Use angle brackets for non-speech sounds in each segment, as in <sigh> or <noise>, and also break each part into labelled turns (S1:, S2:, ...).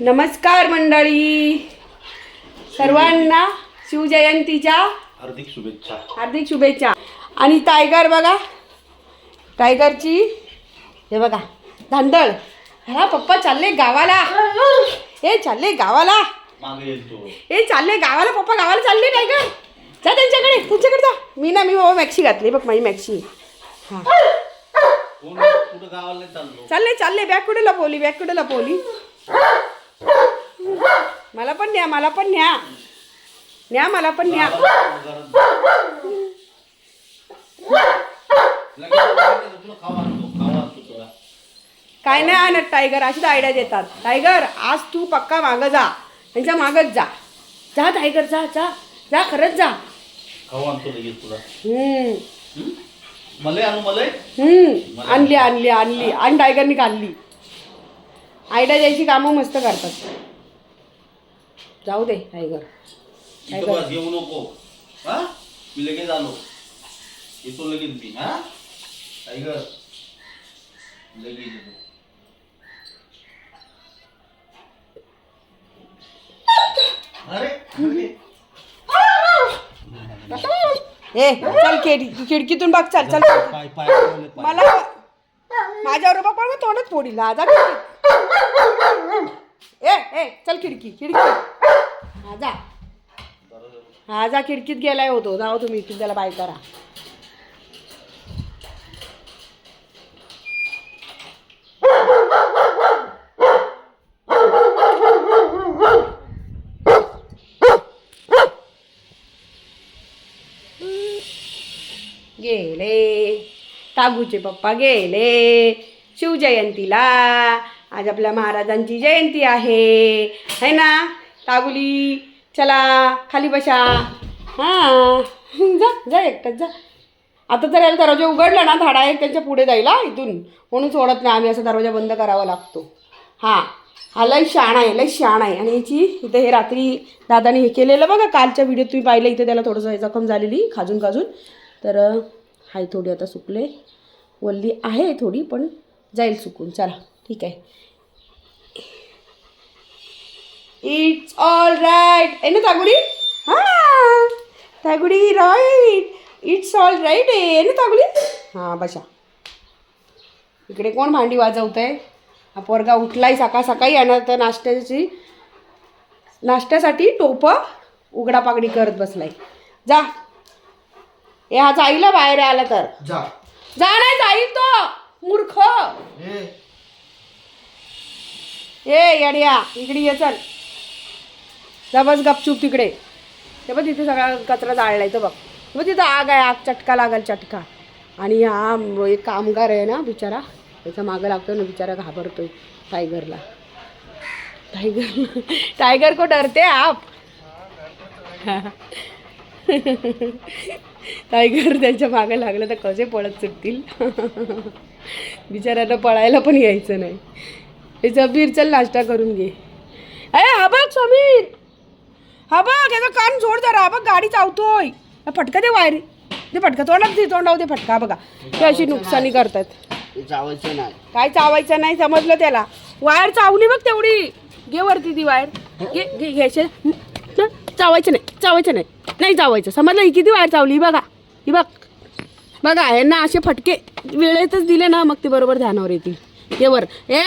S1: नमस्कार मंडळी. सर्वांना शिवजयंतीच्या
S2: हार्दिक शुभेच्छा.
S1: हार्दिक शुभेच्छा. आणि टायगर बघा. टायगरची हे बघा धांदळ. हा पप्पा चालले गावाला. हे चालले गावाला.
S2: मागे येतो.
S1: हे चालले गावाला. पप्पा गावाला चालले टायगर. जा त्यांच्याकडे. त्यांच्याकडे जा. मी ना मी बाबा मॅक्सी घातली. बघ माझी मॅक्सी. हां.
S2: कोण? कुठं गावाला नाही चाललो.
S1: चालले चालले. बॅग कुठे लपवली? बॅग कुठे लपवली? मला पण न्या मला पण न्या. न्या मला पण न्या. काय नाही आणत टायगर अशीच आयडिया देतात. टायगर आज तू पक्का मागं जा. त्यांच्या मागच जा. जा टायगर जा जा. जा खरंच जा.
S2: खावा आणतो लगेच तुला.
S1: हम्म.
S2: हं? मलई आणू मलई?
S1: हम्म. आणली आणली आणली. आणि टायगरनी काढली. आयडिया द्यायची कामं मस्त करतात. जाऊ दे टायगर
S2: इथं बस येऊ नको. हा? मी लगेच आलो. येतो लगेच मी हा? टायगर लगेच येतो. अरे अरे.
S1: ए चल खिड खिडकीतून बघ चल चल.
S2: पाय पाय ठेवले पाय
S1: मला माझ्यावर बघ पण तोंडच फोडील जा खिडकीत ए ए चल खिडकी खिडकी. हा जा. हा जा खिडकीत गेलाय होतो. जाओ तुम्ही इथून त्याला बाय करा. गेले. कागूचे पप्पा गेले. शिवजयंतीला. आज आपल्या महाराजांची जयंती आहे. है ना? ताबुली चला खाली बशा हां जा जा एकटाच जा. आता तर याला दरवाजा उघडला ना धाडा एक त्यांच्या पुढे जायला इथून. म्हणून सोडत नाही आम्ही असा दरवाजा बंद करावा लागतो. हां हा लय शाण आहे लय शाण आहे. आणि याची इथं हे रात्री दादाने हे केलेलं बघा कालच्या व्हिडिओत तुम्ही पाहिलं इथे त्याला थोडंसं जखम झालेली खाजून खाजून. तर हाय थोडी आता सुकले. वल्ली आहे थोडी पण जाईल सुकून. चला ठीक आहे. इट्स ऑल राईट आहे ना तागुडी हां तागुडी राईट इट्स ऑल राईट आहे ना तागुडी हां बसा इकडे कोण भांडी वाजवत आहे हा पोरगा उठलाय सकाळ सकाळी येणार तर नाश्त्याची नाश्त्यासाठी टोपं उघडा पागडी करत बसलाय. जा. ए हा जाईला बाहेर आला तर.
S2: जा.
S1: जा नाही जाईल तो मूर्ख.
S2: ए.
S1: ए येड्या इकडे ये चल. जा बस गपचूप तिकडे. ते बघ तिथे सगळा कचरा जाळलाय तो बघ. मग तिथं आग आहे आग चटका लागल चटका. आणि हा एक कामगार आहे ना बिचारा त्याचा मागं लागतो ना बिचारा घाबरतोय टायगरला. टायगर टायगर को डरते आप? टायगर त्यांच्या मागं लागलं तर कसे पळत सुटतील? बिचाऱ्यांना पळायला पण यायचं नाही. हे जबीर चल नाश्ता करून घे. अरे हा बघ समीर! हा बघ याचा कान जोड जरा. हा बघ गाडी चावतोय. हा फटका दे वायरी. ते फटका तोंडात दे तोंडाव दे फटका हा बघा. ते अशी नुकसानी करतात.
S3: जावायचं नाही.
S1: काय चावायचं नाही समजलं त्याला. वायर चावली बघ तेवढी. घे वरती ती वायर. घे घे घ्यायचे चावायचं नाही चावायचं नाही. नाही चावायचं. समजलं? ही किती वायर चावली ही बघा. ही बघ. बघा यांना असे फटके वेळेतच दिले ना मग ते बरोबर ध्यानावर येतील. ये वर. ए!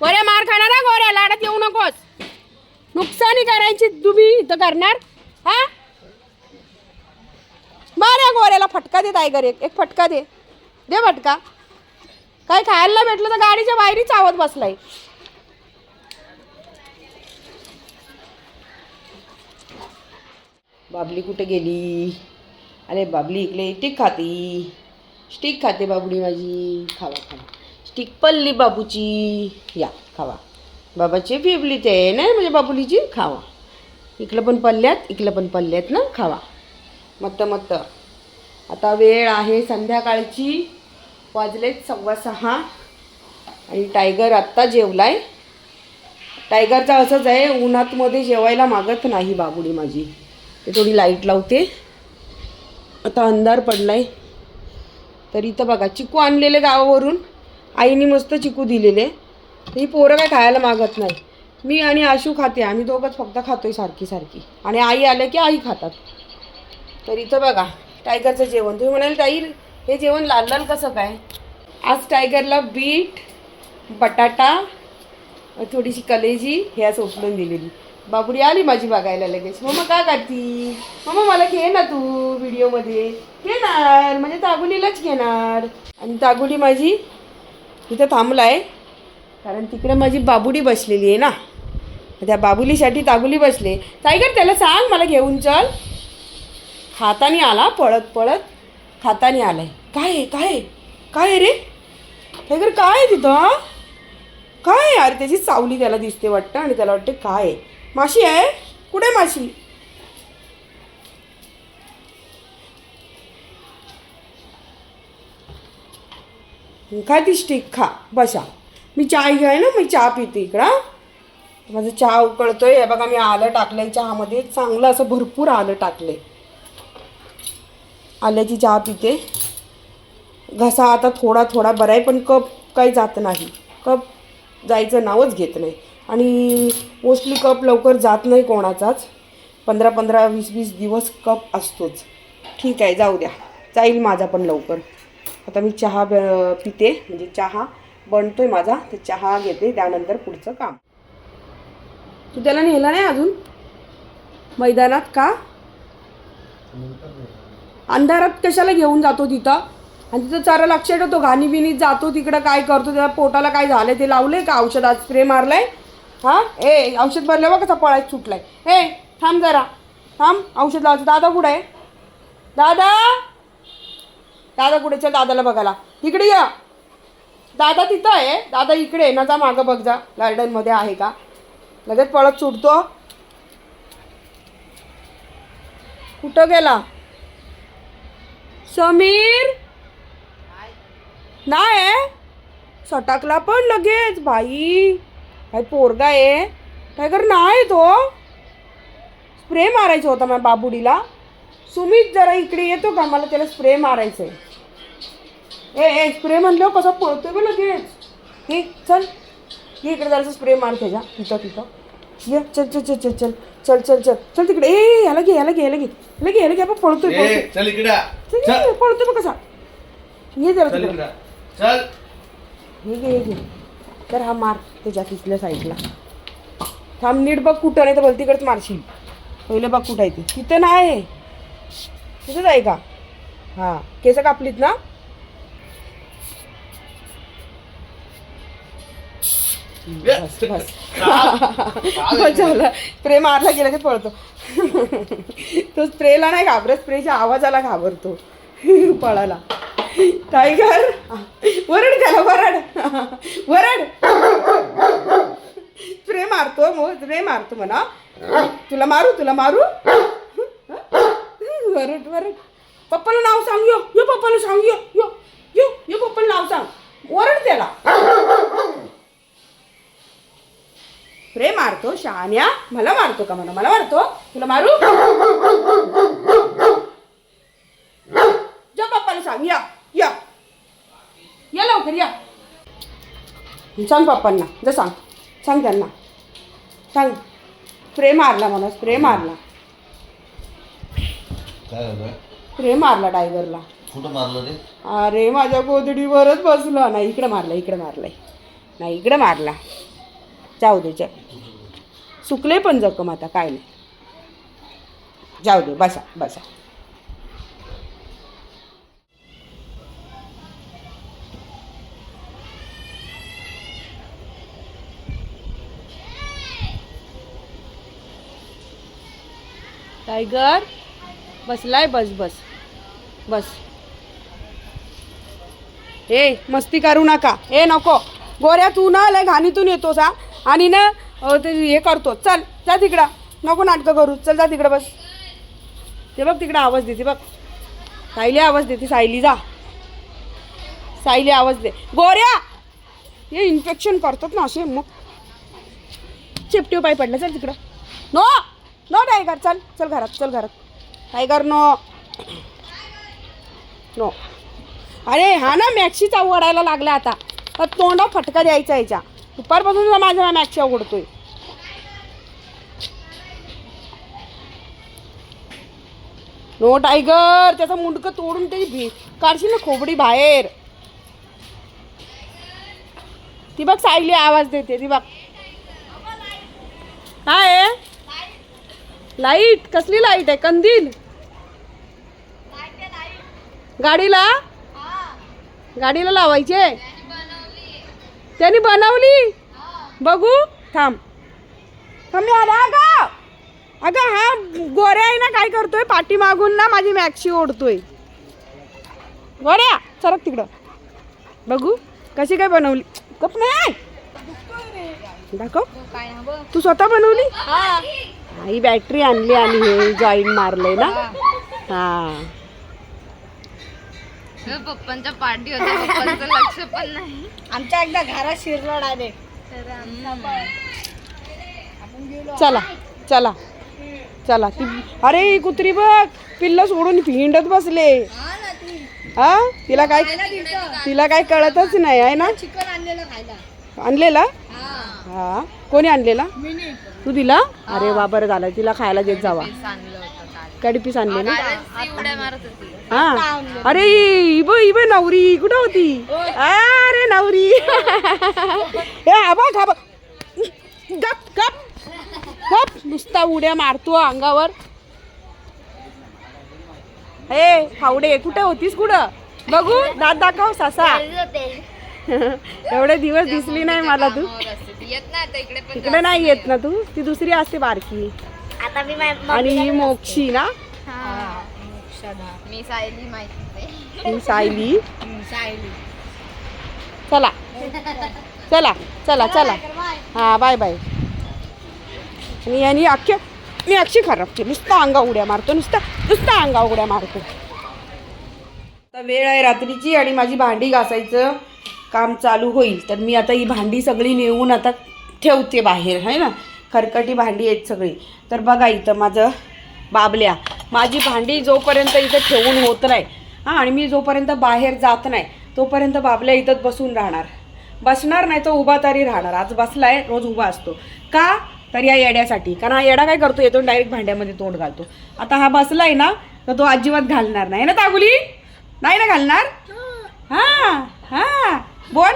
S1: गोऱ्या मार खाणार ना गोऱ्या. लाडात येऊ नकोस. नुकसानी करायची तुम्ही इथं करणार? हा? या गोऱ्याला फटका दे टायगर एक. एक फटका दे. दे फटका. काय खायला भेटलं तर गाडीच्या बाहेरही चावत बसलाय. बाबली कुठे गेली? अरे बाबली इकडे स्टिक खाती. स्टिक खाते बाबडी माझी. खावा खावा. स्टिक पल्ली बाबूची. या खावा. बाबाची फिबली ते ना म्हणजे बाबुलीची? खावा. इकडं पण पल्ल्यात इकडं पण पल्ल्यात ना खावा. मत्त मत्त. आता वेळ आहे संध्याकाळची. वाजलेत सव्वा सहा. आणि टायगर आत्ता जेवलाय. टायगरचा असंच आहे उन्हातमध्ये जेवायला मागत नाही बाबुडी माझी. ते थोडी लाइट लावते. आता अंधार पडलाय. तर इथं बघा चिकू आणलेले गावावरून. आईने मस्त चिकू दिलेले. ही पोरं काय खायला मागत नाही. मी आणि आशू खाते आम्ही दोघंच फक्त खातोय सारखी सारखी. आणि आई आलं की आई खातात. तर इथं बघा टायगरचं जेवण. तुम्ही म्हणाल ताई हे जेवण लाल लाल कसं काय? आज टायगरला बीट बटाटा थोडीशी कलेजी हे असं उचलून दिलेली. बाबुडी आली माझी बघायला लगेच. मम्मा का करती मम्मा मला घे ना तू व्हिडिओमध्ये. घेणार म्हणजे तागुलीलाच घेणार. आणि तागुली माझी इथं थांबलाय. कारण तिकडे माझी बाबुडी बसलेली आहे ना. त्या बाबुलीसाठी तागुली बसले. टायगर त्याला सांग मला घेऊन चल. हाताने आला पळत पळत हाताने आलाय. काय आहे काय आहे? काय आहे रे? टायगर काय आहे तिथं काय आहे अरे त्याची सावली त्याला दिसते वाटतं आणि त्याला वाटते काय आहे? माशी आहे? कुठे माशी? खा ती स्टिक खा. बसा. मी चाय घ्याय ना मी चहा पिते इकडं. माझं चहा उकळतोय. हे बघा मी आलं टाकलं आहे चहामध्ये. चांगलं असं भरपूर आलं टाकलंय. आल्याची चहा पिते. घसा आता थोडा थोडा बरा आहे पण कप काही जात नाही. कप जायचं नावच घेत नाही. आणि मोस्टली कप लवकर जात नाही कोणाचाच. पंधरा पंधरा वीस वीस दिवस कप असतोच. ठीक आहे जाऊ द्या. जाईल माझा पण लवकर. आता मी चहा ब- पिते. म्हणजे चहा. बनतोय माझा ते चहा घेते त्यानंतर पुढचं काम. तू त्याला नेला नाही अजून? मैदानात का? अंधारात कशाला घेऊन जातो तिथं? आणि तिथं चारा लक्षात ठेवतो घाणी बिनीत जातो तिकडं काय करतो त्याला पोटाला काय झालंय ते लावलंय का? औषधात स्प्रे मारलाय? हा? ए औषध भरलं बघा कसा पळायच सुटलाय. ए थांब जरा. थांब औषध लावायचं. दादा कुठं आहे? दादा? दादा कुठे चल दादाला बघायला. इकडे या. दादा तिथं आहे. दादा इकडे आहे. ना जा मागं बघ जा. गार्डनमध्ये आहे का? लगेच पळत सुटतो. कुठं गेला? समीर? नाही सटाकला पण लगेच. बाई. काय पोरगा आहे. टायगर नाही तो. स्प्रे मारायचा होता माझ्या बाबुडीला. सुमित जरा इकडे येतो का? मला त्याला स्प्रे मारायचं आहे ए ए स्प्रे म्हणल्यावर कसा पळतोय बघ लगेच. हे चल. ये इकडे जरासा स्प्रे मार त्याच्या. तिथं तिथं. ये चल चल चल चल चल. चल चल चल. चल तिकडे. ए याला घे याला घे याला घे. याला घे याला घे. आपण पळतोय पळतोय.
S2: चल इकडे.
S1: चल,
S2: चल.
S1: ये, पळतोय बघ कसा. ये जरा
S2: चल
S1: तिकडे.
S2: इकडे. चल.
S1: हे घे हे घे. तर हा मार त्याच्या तिथल्या साईडला. थांब नीट बघ कुठं नाही तर बोल तिकडेच मारशील. पहिलं बघ कुठं आहे ते. तिथं नाही. तिथंच आहे का? हां. केस कापलीत ना? बस बस. बस झालं <laughs> स्प्रे मारला गेला की पळतो. <laughs> तो स्प्रेला नाही घाबरत स्प्रेच्या आवाजाला घाबरतो. <laughs> पळाला. टायगर वरड त्याला वरड. वरड. स्प्रे मारतो मग स्प्रे मारतो म्हणा. तुला मारू तुला मारू. वरड वरड. पप्पाला नाव सांग यो यो पप्पाला सांग यो यो यो यो पप्पाला नाव सांग. वरड त्याला. स्प्रे मारतो शहाण्या. मला मारतो का म्हणा मला मारतो? तुला मारू? जा पप्पाला सांग या या. या लवकर या. सांग पप्पांना जा सांग. सांग त्यांना. सांग. स्प्रे मारला मला स्प्रे मारला.
S2: काय झालं?
S1: स्प्रे मारला टायगरला
S2: कुठं मारलं रे
S1: अरे माझ्या गोदडीवरच बसला. नाही इकडे मारला इकडे मारलाय. नाही इकडे मारला. जाऊ दे जय सुकले पण जखम आता काय नाही. जाऊ दे बसा बसा. टायगर बसलाय बस बस. बस. ए मस्ती करू नका. ए नको. गोऱ्या तू ना लय घाणीतून येतोस हा. आणि ना ते हे करतो. चल जा तिकडं. नको नाटकं करू. चल जा तिकडं बस. ते बघ तिकडं आवाज देते बघ. सायली आवाज देते. सायली जा. सायली आवाज दे. गोऱ्या! हे इन्फेक्शन करतात ना असे मग. चिपटीव पाय पडलं. चल तिकडं. नो! नो टायगर चल चल घरात चल घरात. Tiger no no. अरे हा ना मॅक्सीचा ओढायला लागला आता. तर तोंडा फटका द्यायचा याच्या. दुपारपासून माझ्या मॅक्सच्या ओढतोय नो टायगर त्याचं मुंडकं तोडून त्याची भी काढशील ना खोबडी बाहेर. ती बघ सायली आवाज देते ती बघ. काय लाइट कसली लाइट आहे? कंदील. गाडीला? गाडीला लावायचे त्यांनी बनवली? बघू थांब. थांब मी आला अगं! अगं हा गोऱ्या आहे ना काय करतोय? पाठी मागून ना माझी मॅक्सी ओढतोय. गोऱ्या सरक तिकडं. बघू कशी काय बनवली? कप नाही दाखव. तू स्वतः बनवली? आई बॅटरी आणली आणि हे जॉईन मारलंय ना? हा.
S3: पप्पांच्या पार्टी होत्या पप्पांचं लक्ष पण नाही.
S1: आमच्या एकदा घरात शिरला डायरेक्ट चला चला. चला ती अरे ही कुत्री बघ पिल्ल सोडून हिंडत बसले. हा तिला काय तिला काय कळतच नाही आहे ना?
S3: चिकन आणलेलं खायला.
S1: आणलेला? हा. कोणी आणलेला? तू दिला? अरे वा बरं झालं. तिला खायला देत जावा.
S3: आणलं होतं काल.
S1: कडी पीस आणले ना?
S3: कालच ती उड्या मारत होती.
S1: हा. अरे इब इब नवरी कुठं होती? अरे नवरी. ए आबा खाबा गप गप. गप. नुसता उड्या मारतो अंगावर. ए फावडे कुठे होतीस कुठं? बघू दात दाखव सासा. एवढे दिवस दिसली नाही मला तू.
S3: इकडे
S1: नाही येत ना तू. ती दुसरी असते बारकी. आणि ही मोक्षी ना?
S3: मी सायली माहिती
S1: ही सायली.
S3: सायली.
S1: चला. चला चला चला हा बाय बाय आणि यांनी अख्ख्या मी अक्षी खराब केली. नुसता अंगा उड्या मारतो नुसता नुसता अंगा उड्या मारतो. आता वेळ आहे रात्रीची आणि माझी भांडी घासायचं काम चालू होईल. तर मी आता ही भांडी सगळी नेऊन आता ठेवते बाहेर आहे ना? खरकटी भांडी आहेत सगळी. तर बघा इथं माझं बाबल्या. माझी भांडी जोपर्यंत इथं ठेवून होत नाही हां आणि मी जोपर्यंत बाहेर जात नाही तोपर्यंत बाबल्या इथंच बसून राहणार. बसणार नाही तो उभा तरी राहणार. आज बसलाय रोज उभा असतो. का? तर या येड्यासाठी. कारण हा येडा काय करतो? येतो डायरेक्ट भांड्यामध्ये तोंड घालतो. आता हा बसलाय ना तर तो अजिबात घालणार नाही. ना तागुली? नाही ना घालणार? हा हा. बोल.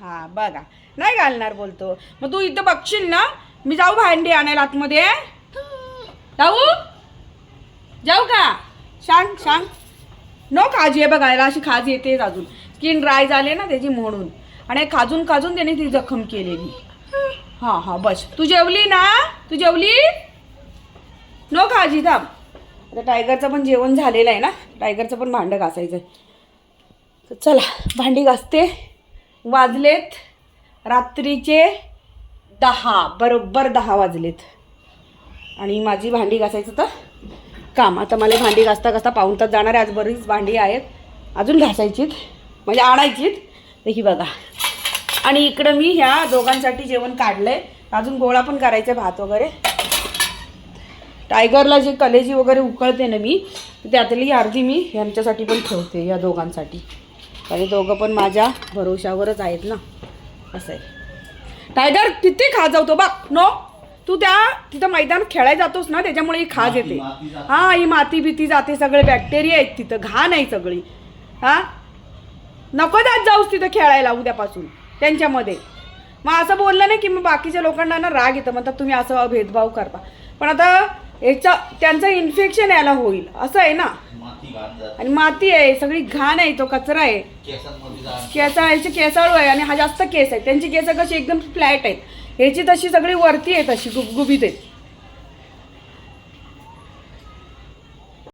S1: हा बघा. नाही घालणार बोलतो. मग तू इथं बघशील ना मी जाऊ भांडी आणायला आतमध्ये. जाऊ? जाऊ का? सांग सांग. नो काजी आहे बघायला अशी खाज येतेच अजून. स्किन ड्राय झाले ना त्याची म्हणून. आणि खाजून खाजून त्याने ती जखम केलेली. हां हां बस. तू जेवली ना? तू जेवली? नो खाजी थांब. आता टायगरचं पण जेवण झालेलं आहे ना? टायगरचं पण भांडं घासायचं आहे तर चला भांडी घासते. वाजलेत रात्रीचे दहा बरोबर दहा वाजलेत. आणि माझी भांडी घासायचं तर काम. आता मला भांडी घासता घासता पाऊन तास जाणार आहे. आज बरीच भांडी आहेत. अजून घासायचीत. म्हणजे आणायचीत. तर ही बघा. आणि इकडं मी ह्या दोघांसाठी जेवण काढलंय. अजून गोळा पण करायचा भात वगैरे. टायगरला जे कलेजी वगैरे उकळते ना मी त्यातली अर्धी मी ह्यांच्यासाठी पण ठेवते या दोघांसाठी. आणि दोघं पण माझ्या भरोशावरच आहेत ना. असं आहे. टायगर किती खाजावतो बघ. नो. तू त्या तिथं मैदानात खेळायला जातोस ना त्याच्यामुळे ही खाज येते. हा ही माती बिती जाते सगळे बॅक्टेरिया आहेत तिथं घाण आहे सगळी. हा? नको जात जाऊस तिथं खेळायला उद्यापासून त्यांच्यामध्ये. मग असं बोललं नाही की मग बाकीच्या लोकांना ना राग येतं म्हणतात तुम्ही असं भेदभाव करता. पण आता याचा त्यांचं इन्फेक्शन यायला होईल असं आहे ना. आणि माती आहे सगळी घाण आहे तो कचरा आहे.
S2: केसांमध्ये जाण
S1: केसा याचे केसाळू आहे आणि हा जास्त केस आहे त्यांची केस कशी एकदम फ्लॅट आहेत. ह्याची तशी सगळी वरती आहे तशी गुबगुबीत आहेत.